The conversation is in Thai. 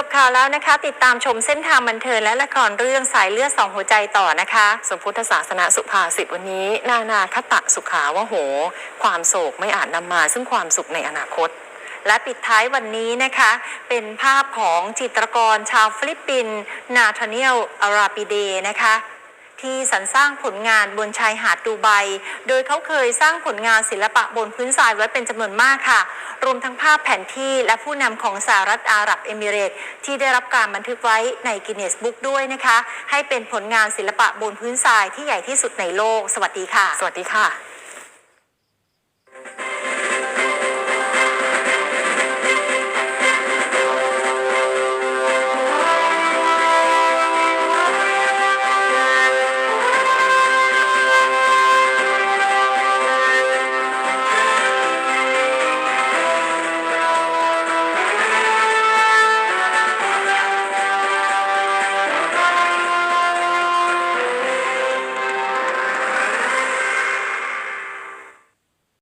จบข่าวแล้วนะคะ ติดตามชมเส้นทางบันเทิงและละครเรื่องสายเลือดสองหัวใจต่อนะคะ สมพุทธศาสนาสุภาษิตวันนี้ นานาคตะสุขาวโห ความโศกไม่อาจนำมาซึ่งความสุขในอนาคตและปิดท้ายวันนี้นะคะ เป็นภาพของจิตรกรชาวฟิลิปปินส์นาธาเนียลอาราปิเดนะคะ ที่สรรสร้างผลงานบนชายหาดดูไบ โดยเขาเคยสร้างผลงานศิลปะบนพื้นทรายไว้เป็นจำนวนมากค่ะ รวมทั้งภาพแผนที่และผู้นำของสหรัฐอาหรับเอมิเรตส์ที่ได้รับการบันทึกไว้ในกินเนสบุ๊กด้วยนะคะ ให้เป็นผลงานศิลปะบนพื้นทรายที่ใหญ่ที่สุดในโลก สวัสดีค่ะ สวัสดีค่ะ